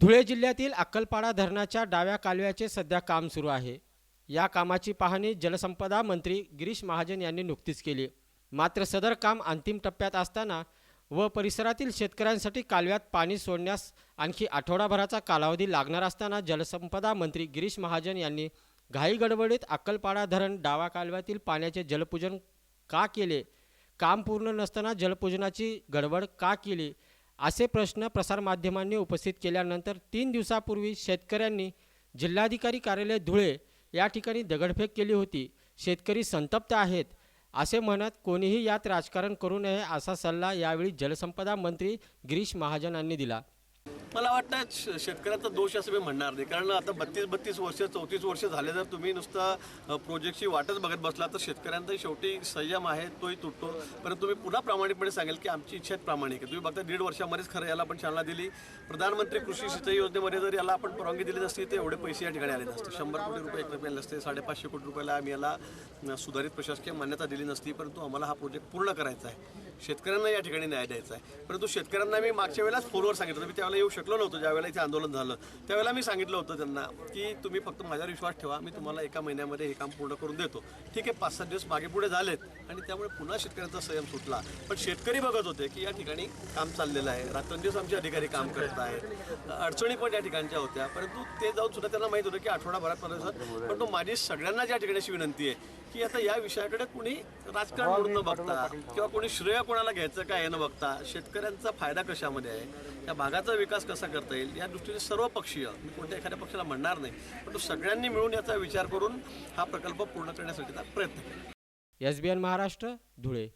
धुळे जिल्ह्यातील अक्कलपाडा धरणाच्या डाव्या कालव्याचे सध्या काम सुरू आहे. या कामाची पाहणी जलसंपदा मंत्री गिरीश महाजन यांनी नुकतीच केली. मात्र सदर काम अंतिम टप्प्यात असताना व परिसरातील शेतकऱ्यांसाठी कालव्यात पाणी सोडण्यास आणखी आठवडाभराचा कालावधी लागणार असताना जलसंपदा मंत्री गिरीश महाजन यांनी घाई गडबडीत अक्कलपाडा धरण डावा कालव्यातील पाण्याचे जलपूजन का केले? काम पूर्ण नसताना जलपूजनाची गडबड का केली? असे प्रश्न प्रसारमाध्यमांनी उपस्थित केल्यानंतर तीन दिवसापूर्वी शेतकऱ्यांनी जिल्हाधिकारी कार्यालय धुळे या ठिकाणी दगडफेक केली होती. शेतकरी संतप्त आहेत असे म्हणत कोणीही यात राजकारण करू नये असा सल्ला यावेळी जलसंपदा मंत्री गिरीश महाजनांनी दिला. मला वाटतं श- शेतकऱ्यांचा दोष असं मी म्हणणार नाही. कारण आता बत्तीस बत्तीस वर्ष चौतीस वर्ष झाले जर तुम्ही नुसतं प्रोजेक्टची वाटच बघत बसला तर शेतकऱ्यांचा शेवटी संयम आहे तोही तुटतो. परंतु तुम्ही पुन्हा प्रामाणिकपणे सांगेल की आमची इच्छा प्रामाणिक. आहे तुम्ही बघता दीड वर्षामध्येच खरं याला आपण चालना दिली. प्रधानमंत्री कृषी सिंचाई योजनेमध्ये जर याला आपण परवानगी दिली नसती तर एवढे पैसे या ठिकाणी आले नसते. शंभर कोटी रुपये एक रुपये नसते साडेपाचशे कोटी रुपयाला आम्ही याला सुधारित प्रशासकीय मान्यता दिली नसती परंतु आम्हाला हा प्रोजेक्ट पूर्ण करायचा आहे. शेतकऱ्यांना या ठिकाणी न्याय द्यायचा आहे. परंतु शेतकऱ्यांना मी मागच्या वेळेलाच फोनवर सांगितलं मी त्यावेळेला येऊ शकलो नव्हतो ज्यावेळेला इथे आंदोलन झालं. त्यावेळेला मी सांगितलं होतं त्यांना की तुम्ही फक्त माझ्यावर विश्वास ठेवा मी तुम्हाला एका महिन्यामध्ये हे काम पूर्ण करून देतो. ठीक आहे पाच सात दिवस मागे पुढे झालेत आणि त्यामुळे पुन्हा शेतकऱ्यांचा संयम सुटला. पण शेतकरी बघत होते की या ठिकाणी काम चाललेलं आहे. रात्रंदिवस आमचे अधिकारी काम करत आहेत. अडचणी पण या ठिकाणच्या होत्या. परंतु ते जाऊन सुद्धा त्यांना माहीत होतं की आठवडाभरात परत पण माझी सगळ्यांना ज्या ठिकाणी अशी विनंती आहे. की आता या विषयाकडे कुणी राजकारण म्हणून न बघता किंवा कोणी श्रेय कोणाला घ्यायचं काय न बघता शेतकऱ्यांचा फायदा कशामध्ये आहे? या भागाचा विकास कसा करता येईल? या दृष्टीने सर्व पक्षीय मी कोणत्या एखाद्या पक्षाला म्हणणार नाही पण तो सगळ्यांनी मिळून याचा विचार करून हा प्रकल्प पूर्ण करण्यासाठीचा प्रयत्न केला S B N Maharashtra Dhule.